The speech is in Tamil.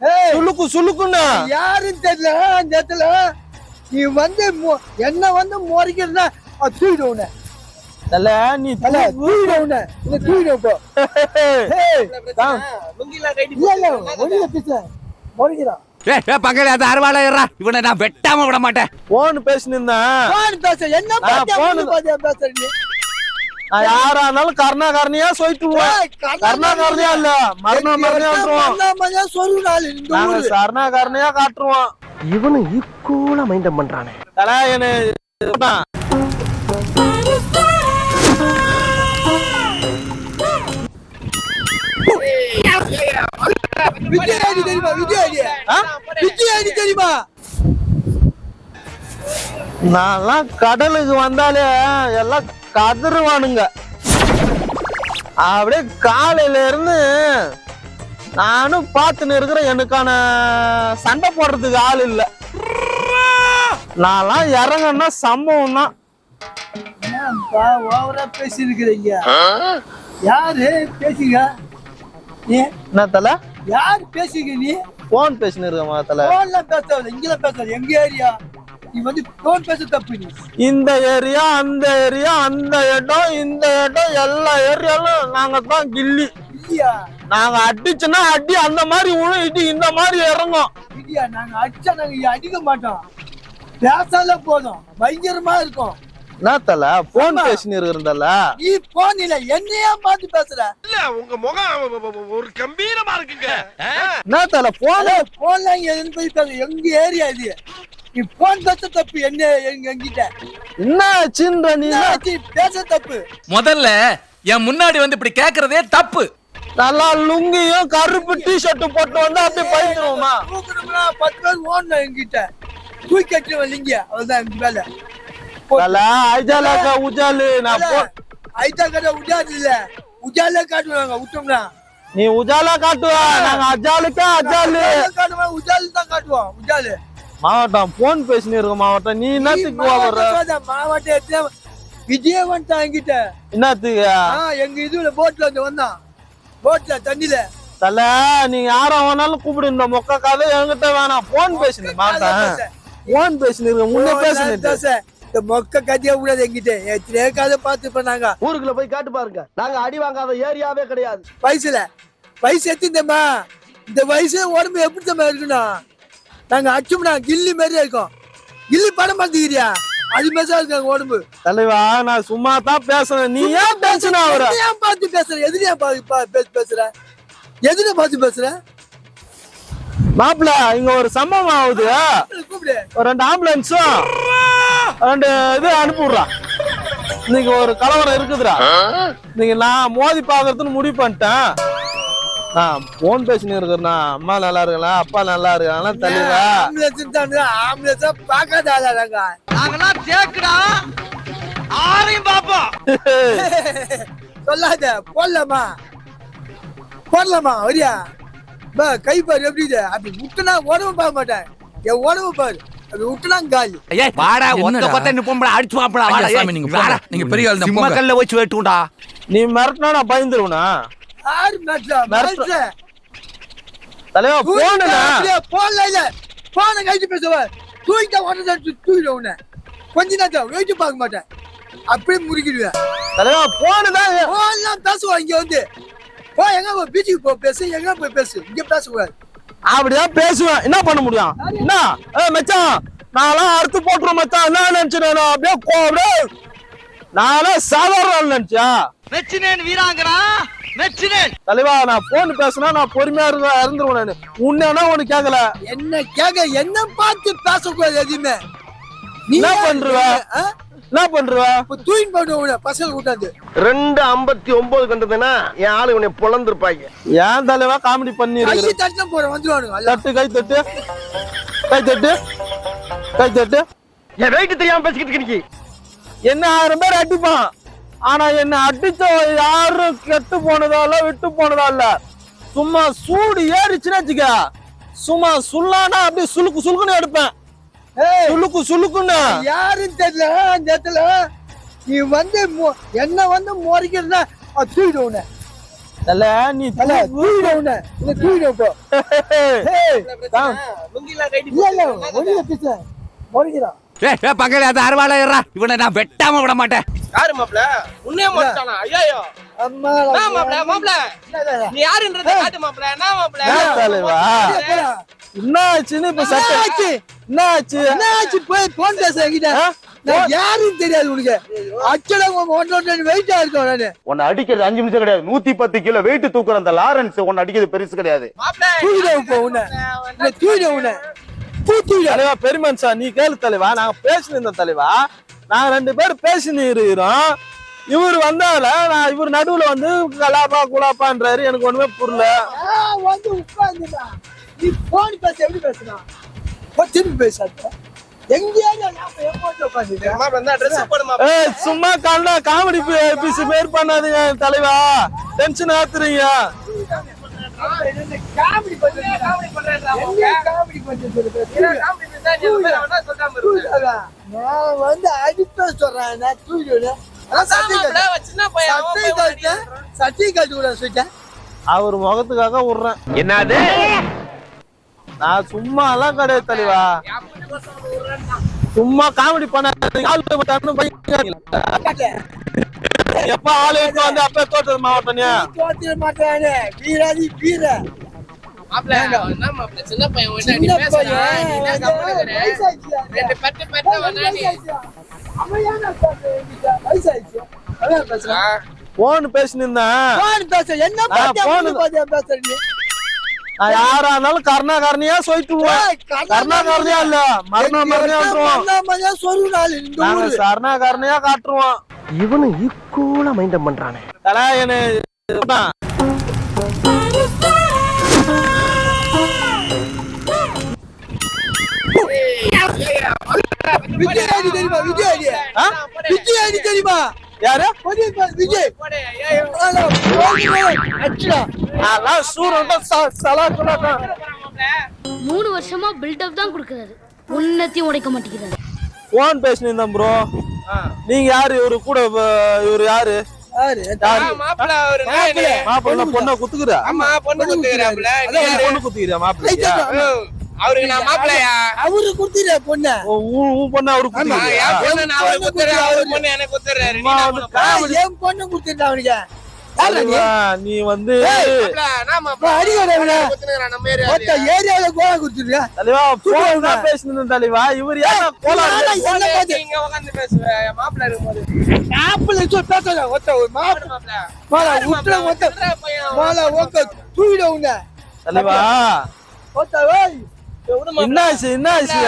ஏய்! சுளுக்கு சுளுக்குன்னு யாருன்னு தெரியல அந்த இடத்துல நீ வந்து மோ- என்ன வந்து முறைக்கிறதா தூக்கிடு உன்னை. தல நீ தூக்கிடு உன்னை. இந்த தூக்கிடு இப்போ. இல்ல இல்ல முறைக்கிறான் அறுவாலை ஏறா. இவனை நான் வெட்டாம விட மாட்டேன். போன் பேசினிருந்தேன். போன் பேச. என்ன ஆ, பாத்தியா நான் யாரா இருந்தாலும் கர்ணா கர்ணியா சொல்லிட்டுருவேன் ஏய், கர்ணா கர்ணா கர்ணியா இல்ல மரணா மரணியா ஊரு. சரணா கர்ணியா காட்டுருவோம் இவனும் ஈக்குவலா மைண்டம் பண்றானே. தல என்ன இதுதான். விஜய் ஐடி தெரியுமா? விஜய் ஆ? விஜய் ஐடி தெரியுமா? நான்லாம் கடலுக்கு வந்தாலே எல்லாம் கதறுவானுங்க. அப்படியே காலையில இருந்து நானும் பார்த்துன்னு இருக்கிறேன் எனக்கான சண்டை போடுறதுக்கு ஆள் இல்ல. நான்லாம் இறங்கன்னா சம்பவம் தான் ஏன்பா ஓவரா பேசி இருக்கிறீங்க யாரு பேசுங்க? நீ? என்ன தல? யார் பேசுங்க நீ? போன் பேசின்னு இருக்க மாத்தல போன்ல பேசாத இங்கல பேசாத எங்க ஏரியா? நீ வந்து போன் பேச தப்பு நீ இந்த ஏரியா அந்த ஏரியா அந்த இடம் இந்த இடம் எல்லா ஏரியாலும் நாங்க தான் கில்லி. இல்லையா? நாங்க அடிச்சுன்னா அடி அந்த மாதிரி விழு இடி இந்த மாதிரி இறங்கும். இல்லையா? நாங்க அடிச்சா நாங்க அடிக்க மாட்டோம். பேசால போதும். பயங்கரமா இருக்கும். என்ன தல போன் ஆமா. பேசின்னு இருக்கிறதல்ல நீ போன் இல்ல என்னையா பார்த்து பேசுற? உங்க முகம் ஒரு கம்பீரமா இருக்குங்க. என்ன தல போன் போன்ல பேச. எங்க ஏரியா இது? நீ போன் பேச தப்பு என்ன எங்க எங்கிட்ட என்ன ஆச்சுன்ற நீ? பேச தப்பு. முதல்ல என் முன்னாடி வந்து இப்படி கேக்குறதே தப்பு. நல்லா லுங்கியும் கருப்பு டி ஷர்ட் போட்டு வந்து அப்படியே பயந்துருவோமா? தூக்கணும்னா பத்து பேர் ஓடணும் எங்கிட்ட தூக்கி கட்டுருவேன் லிங்க அவ்வளவுதான் எங்க வேலை. தல ஐஜாலாக்கா உஜாலு நான் இல்ல. உஜாலே காட்டுவாங்க விட்டோம்னா நீ உஜாலா காட்டுவ? நாங்க அஜாலுக்கா அஜாலு. காட்டுவோம் உஜாலு தான் காட்டுவோம் உஜாலு. மாவட்டம் போன் பேசின்னு இருக்க மாவட்டம். நீ என்னத்துக்கு வர்ற? மாவட்டம் விஜய வந்துட்டான் என்கிட்ட. என்னத்துக்கு எங்க இதுல போட்ல வந்து வந்தான். போட்ல தண்ணில. தல நீங்க யார வேணாலும் கூப்பிடு இந்த மொக்க கதை என்கிட்ட வேணாம். போன் பேசுங்க மாட்டேன் போன் பேசின்னு இருக்க முன்னே பேசுனது தோசை. இந்த மொக்க கதையா விடாது என்கிட்ட. எத்தனையோ கதை பார்த்து பண்ணாங்க ஊருக்குள்ள போய் காட்டு பாருங்க. நாங்க அடி வாங்காத ஏரியாவே கிடையாது. வயசுல வயசு எத்திந்தம்மா இந்த வயசு உடம்பு எப்படி தம்மா இருக்கணும் நாங்க அச்சோம்னா கில்லி மாதிரியே இருக்கோம். கில்லி படம் பார்த்துக்கிறியா? அது மாதிரி இருக்கு எங்க உடம்பு. தலைவா நான் சும்மா தான் பேசுறேன். நீ ஏன் பேசுன அவரை? ஏன் பார்த்து பேசுற? எதுல ஏன் பா- பா- பேச- பேசுற? எதுல பார்த்து பேசுற? மாப்பிள இங்க ஒரு சம்பவம் ஆகுது. ஒரு ரெண்டு ஆம்புலன்ஸும் ரெண்டு இது அனுப்பிவிடுறான் இன்னைக்கு ஒரு கலவரம் இருக்குதுடா. இன்னைக்கு நான் மோதி பாக்குறதுன்னு முடிவு பண்ணிட்டேன். நான் போன் பேசின்னு இருக்கிறேண்ணா அம்மா நல்லா இருக்கலாம் அப்பா நல்லா இருக்காங்களா? தலைவா ஆம்புலன்ஸ் தான் ஆம்புலன்ஸ் பார்க்காத ஆளா நாங்க நாங்கெல்லாம் தேக்குடா. ஆரையும் பாப்போம் சொல்லாத போடலாமா? போடலாமா வரியா? பா கை பாரு எப்படி இது? அப்படி விட்டுனா உடம்பு பார்க்க மாட்டேன். என் உடம்பு பாரு. அப்படி விட்டுனா காலி. ஏய் வாடா ஒத்த கொத்த நிப்போம்டா அடிச்சு வாடா சாமி நீங்க போடா நீங்க பெரிய ஆள் கல்ல வச்சு வெட்டுடா நீ மிரட்டினா நான் பயந்துருவனா? மேட்ல தலைவா போனுண்ணா. போன்ல இல்ல போன கைட்டு பேசுவ. தூக்கிட்ட உடனே தூக்கிட உன்னை. கொஞ்ச நேரத்தை வெயிட்டு பார்க்க மாட்டேன். அப்படியே முறுக்கிடுவேன். தலைவா போனு தான் போன்லாம் பேசுவான் இங்க வந்து. போ எங்க போ பீச்சுக்கு போ பேசு. எங்க போய் பேசு? இங்க பேசக்கூடாது. அப்படிதான் பேசுவேன். என்ன பண்ண முடியும்? என்ன? ஏ மச்சான் நான்லாம் அறுத்து போட்டுருவோம் மச்சான். என்ன நினைச்சு நான்? அப்படியே கோ- அப்படியே நான்லாம் சாதாரண ஆள் நினைச்சியா? மெச்சினேன் வீராங்கடா தலைவா நான் போன் பேசினா நான் பொறுமையா இருந்தா இருந்துருவேன் நானு. உன்ன உனக்கு கேட்கல என்ன கேக்க? என்ன பார்த்து பேசக்கூடாது எதுவுமே நீ என்ன? பண்றுவ? ஆ? என்ன பண்றுவ தூயின் பண்ணுவோம் பசங்க கூட்டாது ரெண்டு ஐம்பத்தி ஒன்பது கண்டதுன்னா என் ஆளு உன்னை பொழந்திருப்பாங்க. ஏன் தலைவா காமெடி பண்ணி தட்டினா போறோம் வந்துருவானுங்க தட்டு கை தட்டு. கை தட்டு. கை தட்டு. என் வெயிட் தெரியாம பேசிக்கிட்டு இருக்க நீ என்ன ஆயிரம் பேர் அடிப்பான்? ஆனா என்ன அடிச்ச யாரும் கெட்டு போனதா இல்ல விட்டு போனதா இல்ல. சும்மா சூடு ஏறிச்சுன்னு வச்சுக்க. சும்மா சுல்லானா அப்படியே சுளுக்கு சுளுக்குன்னு எடுப்பேன். சுளுக்கு சுளுக்குன்னு யாருன்னு தெரியல அந்த இடத்துல நீ வந்து என்ன வந்து முறைக்கிறதா தூக்கிடு உன்னை. தல நீ தல தூக்கிட உன்னை. இல்ல தூக்கிட போ ஏய் தான் இல்ல இல்ல ஒண்ணுல பேச முறைக்கிறான் ஏ ஏ பக்கத்துல அந்த அறுவாளை ஏறா இவனை நான் வெட்டாம விட மாட்டேன். யாரு மாப்ள உன்னே மாட்டானா ஐயோ அம்மா என்ன மாப்ள மாப்ள நீ யாருன்றத காட்டு மாப்ள என்ன மாப்ள என்ன தலைவா. என்ன ஆச்சுன்னு இப்ப சட்டை ஆச்சு? என்ன ஆச்சு? என்ன ஆச்சு? போய் போன்? பேச என்கிட்ட தெரியாது உனக்கு. அச்சடா வெயிட்டா இருக்கோம் நானு உன்னை அடிக்கிறது அஞ்சு நிமிஷம் கிடையாது. நூத்தி பத்து கிலோ வெயிட் தூக்குற அந்த லாரன்ஸ் உன்னை அடிக்கிறது பெருசு கிடையாது. மாப்ள தூக்கிட போ உன்னை. தூக்கிட உன்னை. தலைவா பெருமன் சார் நீ கேளு தலைவா. நாங்க பேசினிருந்தோம் தலைவா. நாங்க ரெண்டு பேரும் பேசினு இருக்கிறோம் இவர் வந்தால நான் இவர் நடுவுல வந்து கலாப்பா குலாப்பான்றாரு எனக்கு ஒண்ணுமே புரியல. வந்து உட்கார்ந்துடா நீ போன் பேச எப்படி பேசுனா? திரும்பி பேசாத சும்மா காண்டா காமெடி பேர் பண்ணாதீங்க தலைவா. டென்ஷன் ஆத்துறீங்க. காமெடி பண்றீங்க காமெடி பண்றேன்டா எங்க காமெடி பண்றீங்க காமெடி பண்ணா நீ நான் வந்து அடிப்ப சொல்றேன். நான் தூக்கிடுவேன் சொல்லிட்டேன் அவர் முகத்துக்காக விடுறேன். என்னது? நான் சும்மா எல்லாம் கிடையாது தலைவா. சும்மா காமெடி பையன் எப்ப ஆளு வந்து அப்ப தோட்டது மாவட்டம்யா தோத்திர மாட்டானே. வீராதி வீர. என்ன சின்ன பையன் சின்ன என்ன போன் பேசினிருந்தேன் பேச. என்ன பேசுற நீ? யாரா இருந்தாலும் கருணா கருணையா சொல்லிட்டுருவேன் ஏய், கர்ணா கருணா கருணையா இல்ல மரண மரணையா விட்டுருவோம் மரணா சொல்லுனாள் இந்த நாங்க ஊரு. சரணா கருணையா காட்டுருவோம். இவனும் ஈக்குவலா மைண்டம் பண்றானே. தலா என்ன விஜய் ஐடி தெரியுமா விஜய் ஐடி? விஜய் ஐடி தெரியுமா யாரு விஜய் சூரன் சொல்லாதான் மூணு வருஷமா பில்டப் தான் கொடுக்கறாரு. உன்னத்தையும் உடைக்க மாட்டேங்கிறாரு. போன் பேசினிருந்தேன் ப்ரோ நீங்க யாரு? இவரு கூட இவரு யாரு. மாப்பிள்ள பொண்ணை குத்துக்குறா ஆமா பொண்ணு யாரு? பொண்ணு குத்துக்கிறியா மாப்பிள்ளையா ஓ, அவருக்கு நான் மாப்பிளையா அவரு கொடுத்துரு பொண்ண. உன் பொண்ணு அவரு குத்துக்கிறியா என் பொண்ணு நான் அவருக்கு குத்துறேன் அவரு பொண்ணு எனக்கு? காமெடி என் பொண்ணு கொடுத்துட்டா அவனுக்கு. நீ? வந்து ஏரியால. கோவா கொடுத்துருக்கா தலைவா போன் பேசினிருந்தேன் தலைவா. இவர் ஏன் பார்த்து? இங்க உட்கார்ந்து பேசுவ, என் மாப்பிள்ளை இருக்கும்போது. ஆப்பிள் சொல்லி பேசுறா ஒத்த ஒரு மாப்பிள்ளை. மாலா உட்ற மாப்பிள்ளை, ஒத்த. மாலா ஒத்த தூயிட உன்ன. தலைவா. ஒத்த ஓய் மாப்பிள்ளை. என்ன ஆச்சு என்ன ஆச்சு